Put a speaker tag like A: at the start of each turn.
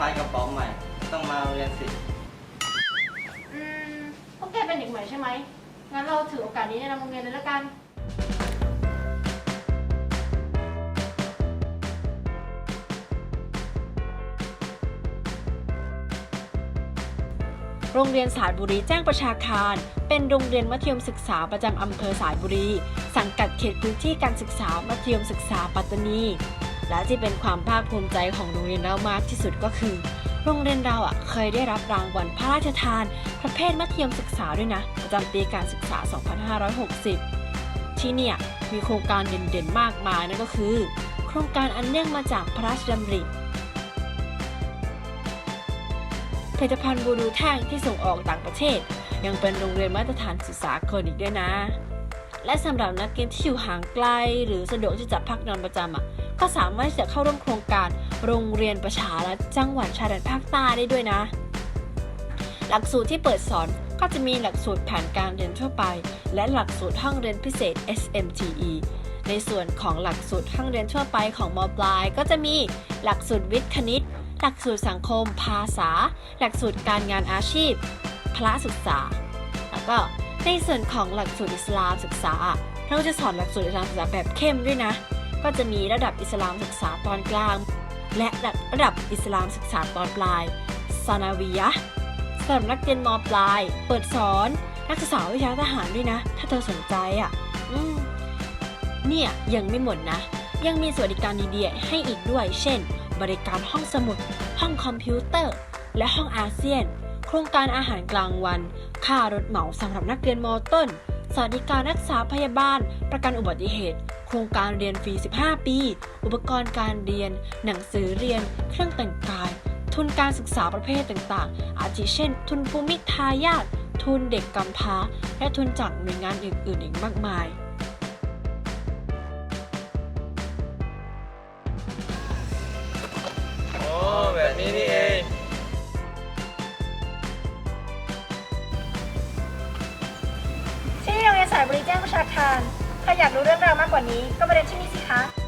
A: พายกระเป๋าใหม่ ต้องมาเรียนสิ
B: อืมพวกแกเป็นเด็กใหม่ใช่ไหม งั้นเราถือโอกาสนี้แนะนำโรงเรียนเลยละกัน
C: โรงเรียนสายบุรีแจ้งประชาคาร เป็นโรงเรียนมัธยมศึกษาประจำอำเภอสายบุรี สังกัดเขตพื้นที่การศึกษามัธยมศึกษาปัตตานี และที่เป็นความภาคภูมิใจของโรงเรียนเรามากที่สุดก็คือ โรงเรียนเราอะเคยได้รับรางวัลพระราชทาน ประเภทมัธยมศึกษาด้วยนะประจำปีการศึกษา 2560 ที่เนี่ยมีโครงการเด่นๆมากมายนั่นก็คือ โครงการอันเนื่องมาจากพระราชดำริผลิตภัณฑ์บูดูแท่งที่ส่งออกต่างประเทศ ยังเป็นโรงเรียนมาตรฐานศึกษาเกินอีกด้วยนะและสำหรับนักเรียนที่อยู่ห่างไกล หรือสะดวกที่จะพักนอนประจำอะ ก็สามารถจะเข้าร่วมโครงการโรงเรียนประชารัฐจังหวัดชายแดนภาคใต้ได้ด้วยนะ หลักสูตรที่เปิดสอนก็จะมีหลักสูตรแผนการเรียนทั่วไป และหลักสูตรห้องเรียนพิเศษ SMTE ในส่วนของหลักสูตรห้องเรียนทั่วไปของมปลาย ก็จะมีหลักสูตรวิทย์คณิต หลักสูตรสังคม ภาษา หลักสูตรการงานอาชีพ พละศึกษา แล้วก็ในส่วนของหลักสูตรอิสลามศึกษา เราจะสอนหลักสูตรอิสลามศึกษาแบบเข้มด้วยนะ ก็จะมีระดับอิสลามศึกษาตอนกลาง และระดับอิสลามศึกษาตอนปลายซานาวียะสำหรับนักเรียนมปลาย เปิดสอนนักศึกษาวิชาทหารด้วยนะ ถ้าเธอสนใจอะเนี่ย ยังไม่หมดนะ ยังมีสวัสดิการดีๆให้อีกด้วย เช่น บริการห้องสมุด ห้องคอมพิวเตอร์ และห้องอาเซียน โครงการอาหารกลางวัน ค่ารถเหมาสำหรับนักเรียนมต้น สวัสดิการรักษาพยาบาล ประกันอุบัติเหตุ โครงการเรียนฟรี 15 ปี อุปกรณ์การเรียน หนังสือเรียน เครื่องแต่งกาย ทุนการศึกษาประเภทต่างๆ อาทิเช่น ทุนภูมิทายาททุนเด็กกำพร้า และทุนจากหน่วยงานอื่นๆ อีกมากมายา
B: ยบริแจ้งประชาทานใครอยากรู้เรื่องราวมากกว่านี้ ก็มาเรียนที่นี่สิคะ